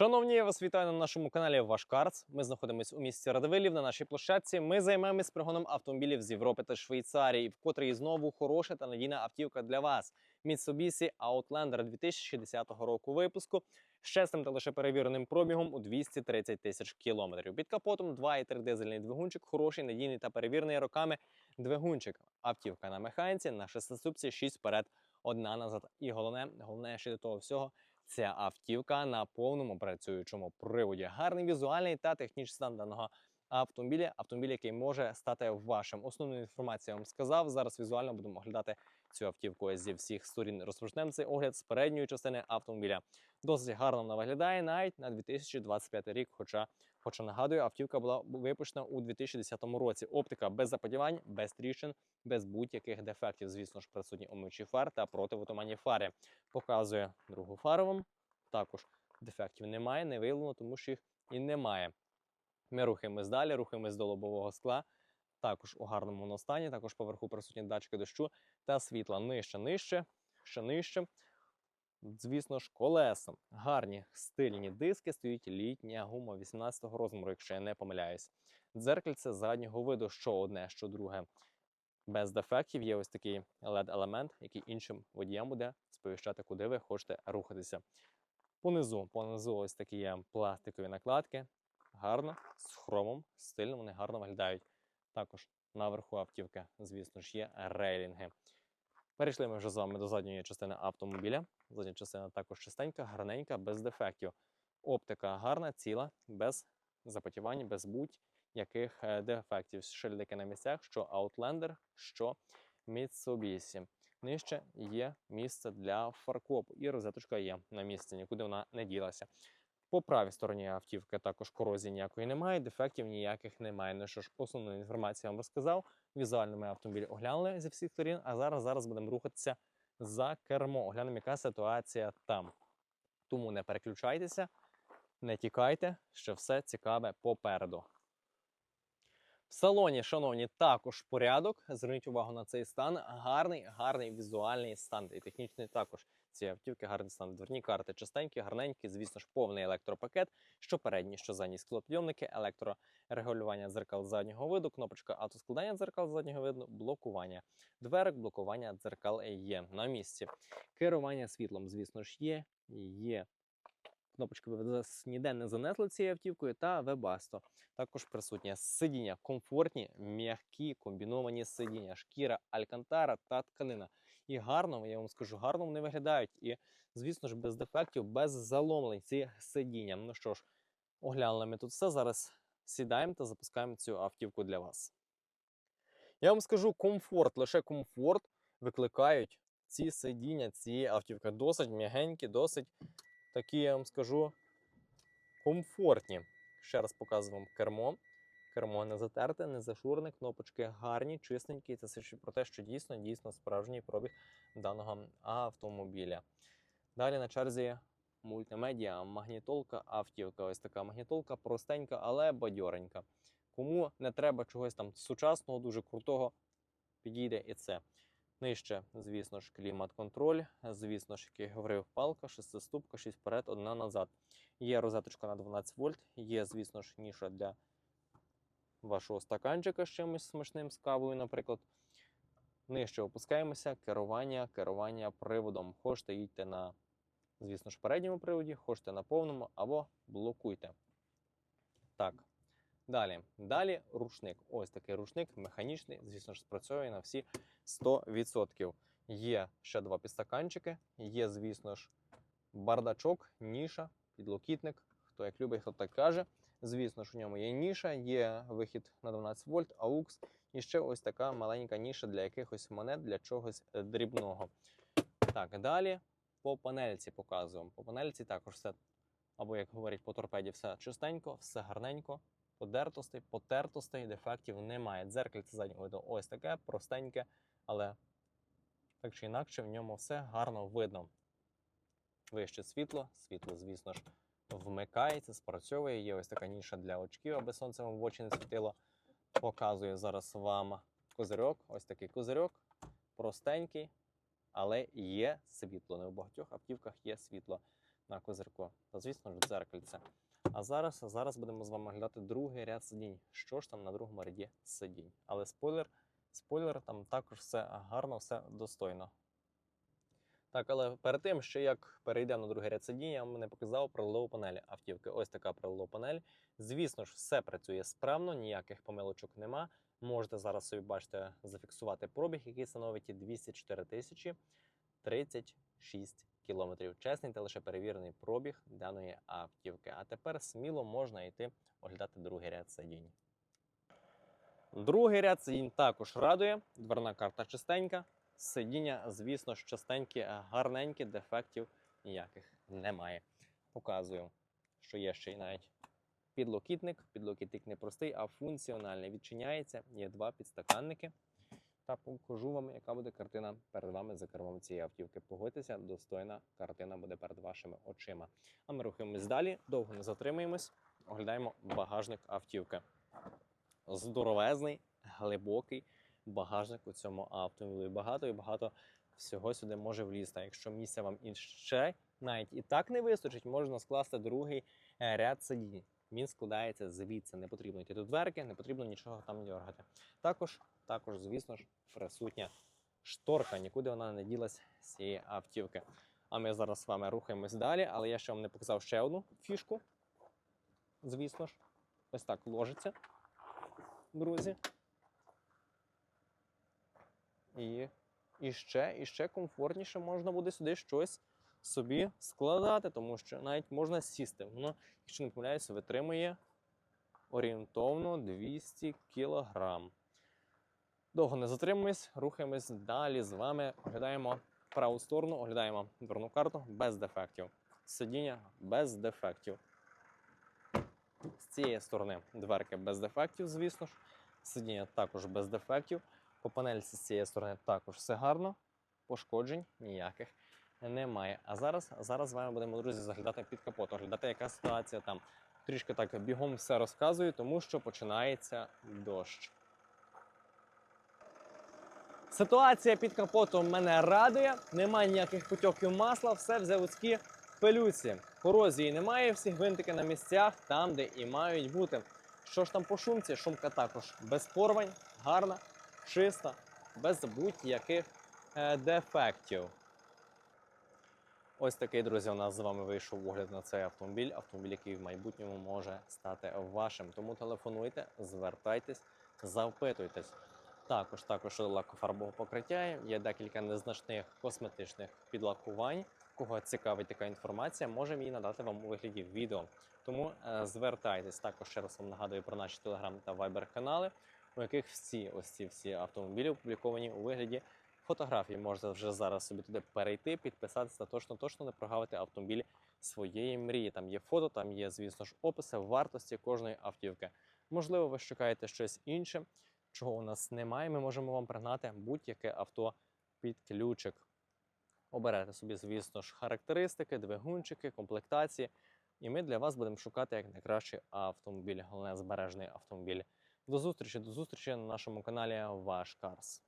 Шановні, я вас вітаю на нашому каналі Ваш Карц. Ми знаходимося у місті Радивилів на нашій площадці. Ми займаємось пригоном автомобілів з Європи та Швейцарії, вкотре і знову хороша та надійна автівка для вас. Mitsubishi Outlander 2060 року випуску з чесним та лише перевіреним пробігом у 230 тисяч кілометрів. Під капотом 2,3 дизельний двигунчик, хороший, надійний та перевірений роками двигунчик. Автівка на механіці, на шестиступці 6 вперед, одна назад. І головне, головне ще до того всього, Ця автівка на повному працюючому приводі. Гарний візуальний та технічний стан даного автомобіля. Автомобіль, який може стати вашим. Основну інформацію я вам сказав. Зараз візуально будемо оглядати цю автівку зі всіх сторін. Розпочнемо цей огляд з передньої частини автомобіля. Досить гарно вона виглядає навіть на 2025 рік. Хоча, хоча нагадую, автівка була випущена у 2010 році. Оптика без заподівань, без тріщин, без будь-яких дефектів. Звісно ж, присутні омивчі фар та противотуманні фари. Показує другу фару вам. Також дефектів немає, не виявлено, тому що їх і немає. Ми рухаємось далі, рухаємось до лобового скла. Також у гарному воно стані, також поверху присутні датчики дощу та світла. Нижче, нижче, ще нижче. Звісно ж, колеса. Гарні стильні диски, стоїть літня гума 18-го розміру, якщо я не помиляюсь. Дзеркальце заднього виду, що одне, що друге. Без дефектів є ось такий LED-елемент, який іншим водіям буде сповіщати, куди ви хочете рухатися. Понизу, понизу ось такі є пластикові накладки. Гарно, з хромом, стильно вони гарно виглядають. Також наверху автівки, звісно ж, є рейлінги. Перейшли ми вже з вами до задньої частини автомобіля. Задня частина також чистенька, гарненька, без дефектів. Оптика гарна, ціла, без запотівань, без будь-яких е, дефектів. Шильдики на місцях, що Outlander, що Mitsubishi. Нижче є місце для фаркопу, і розеточка є на місці, нікуди вона не ділася. По правій стороні автівки також корозії ніякої немає, дефектів ніяких немає. Ну що ж, основну інформацію я вам розказав. Візуально ми автомобіль оглянули зі всіх сторін, а зараз, зараз будемо рухатися за кермо. Оглянемо, яка ситуація там. Тому не переключайтеся, не тікайте, що все цікаве попереду. В салоні, шановні, також порядок. Зверніть увагу на цей стан. Гарний, гарний візуальний стан. І технічний також. Ці автівки гарний стан. Дверні карти чистенькі, гарненькі, звісно ж, повний електропакет, що передні, що задні склопідйомники, електрорегулювання дзеркал заднього виду, кнопочка автоскладання дзеркал заднього виду, блокування дверок, блокування дзеркал є на місці. Керування світлом, звісно ж, є. Є кнопочки ви ніде не занесли цією автівкою та вебасто. Також присутнє сидіння, комфортні, м'які, комбіновані сидіння, шкіра, алькантара та тканина. І гарно, я вам скажу, гарно вони виглядають. І, звісно ж, без дефектів, без заломлень ці сидіння. Ну що ж, оглянули ми тут все. Зараз сідаємо та запускаємо цю автівку для вас. Я вам скажу, комфорт, лише комфорт викликають ці сидіння, ці автівки. Досить м'ягенькі, досить такі, я вам скажу, комфортні. Ще раз показую вам кермо. Кермо не затерте, не зашурене, кнопочки гарні, чистенькі. Це свідчить про те, що дійсно, дійсно справжній пробіг даного автомобіля. Далі на черзі мультимедіа, магнітолка, автівка. Ось така магнітолка, простенька, але бадьоренька. Кому не треба чогось там сучасного, дуже крутого, підійде і це. Нижче, звісно ж, клімат-контроль, звісно ж, як я говорив, палка, шестиступка, 6 вперед, одна назад. Є розеточка на 12 вольт, є, звісно ж, ніша для вашого стаканчика з чимось смачним з кавою, наприклад. Нижче опускаємося, керування, керування приводом. Хочете їдьте на, звісно ж, передньому приводі, хочете на повному або блокуйте. Так. Далі, далі рушник. Ось такий рушник механічний, звісно ж, спрацьовує на всі 100%. Є ще два підстаканчики, є, звісно ж, бардачок, ніша, підлокітник. Хто як любить, хто так каже. Звісно ж, у ньому є ніша, є вихід на 12 вольт, AUX, і ще ось така маленька ніша для якихось монет, для чогось е, дрібного. Так, далі по панельці показуємо. По панельці також все, або як говорять по торпеді, все чистенько, все гарненько подертостей, потертостей, дефектів немає. Дзеркальце заднього виду ось таке, простеньке, але так чи інакше в ньому все гарно видно. Вище світло, світло, звісно ж, вмикається, спрацьовує. Є ось така ніша для очків, аби сонце вам в очі не світило. Показую зараз вам козирьок. Ось такий козирьок, простенький, але є світло. Не у багатьох автівках є світло. на козирку. Та звісно ж, дзеркальце. А зараз, зараз будемо з вами глядати другий ряд сидінь. Що ж там на другому ряді сидінь? Але спойлер, спойлер, там також все гарно, все достойно. Так, але перед тим, ще як перейдемо на другий ряд сидінь, я вам не показав приладову панель автівки. Ось така приладова панель. Звісно ж, все працює справно, ніяких помилочок нема. Можете зараз собі бачите зафіксувати пробіг, який становить 204 тисячі 36 кілометрів. Чесний та лише перевірений пробіг даної автівки. А тепер сміло можна йти оглядати другий ряд сидінь. Другий ряд сидінь також радує. Дверна карта чистенька. Сидіння, звісно ж, частенькі, гарненькі, дефектів ніяких немає. Показую, що є ще й навіть підлокітник. Підлокітник не простий, а функціональний. Відчиняється. Є два підстаканники. Та покажу вам, яка буде картина перед вами за кермом цієї автівки. Погодьтеся, достойна картина буде перед вашими очима. А ми рухаємось далі, довго не затримуємось. Оглядаємо багажник автівки. Здоровезний, глибокий багажник у цьому автомобілі. Багато і багато всього сюди може влізти. Якщо місця вам іще навіть і так не вистачить, можна скласти другий е, ряд сидінь. Він складається звідси. Не потрібно йти до дверки, не потрібно нічого там дергати. Також, також, звісно ж, присутня шторка. Нікуди вона не ділась з цієї автівки. А ми зараз з вами рухаємось далі, але я ще вам не показав ще одну фішку. Звісно ж, ось так ложиться, друзі. І, і ще, і ще комфортніше можна буде сюди щось собі складати, тому що навіть можна сісти. Воно, якщо не помиляюся, витримує орієнтовно 200 кілограм. Довго не затримуємось, рухаємось далі з вами. Оглядаємо праву сторону, оглядаємо дверну карту без дефектів. Сидіння без дефектів. З цієї сторони дверки без дефектів, звісно ж. Сидіння також без дефектів. По панельці з цієї сторони також все гарно. Пошкоджень ніяких немає. А зараз, зараз з вами будемо, друзі, заглядати під капот, оглядати, яка ситуація там. Трішки так бігом все розказую, тому що починається дощ. Ситуація під капотом мене радує. Немає ніяких потьоків масла, все в заводській пилюці. Корозії немає, всі гвинтики на місцях, там, де і мають бути. Що ж там по шумці? Шумка також без порвань, гарна, чиста, без будь-яких е, дефектів. Ось такий, друзі, у нас з вами вийшов огляд на цей автомобіль. Автомобіль, який в майбутньому може стати вашим. Тому телефонуйте, звертайтесь, запитуйтесь. Також також лакофарбового покриття. Є декілька незначних косметичних підлакувань. Кого цікавить така інформація, можемо її надати вам у вигляді відео. Тому е, звертайтесь. Також ще раз вам нагадую про наші телеграм та вайбер канали, у яких всі ось ці всі автомобілі опубліковані у вигляді фотографій. Можете вже зараз собі туди перейти, підписатися та точно точно не прогавити автомобіль своєї мрії. Там є фото, там є, звісно ж, описи вартості кожної автівки. Можливо, ви шукаєте щось інше, чого у нас немає. Ми можемо вам пригнати будь-яке авто під ключик. Оберете собі, звісно ж, характеристики, двигунчики, комплектації. І ми для вас будемо шукати як найкращий автомобіль, головне збережений автомобіль. До зустрічі, до зустрічі на нашому каналі Ваш Карс.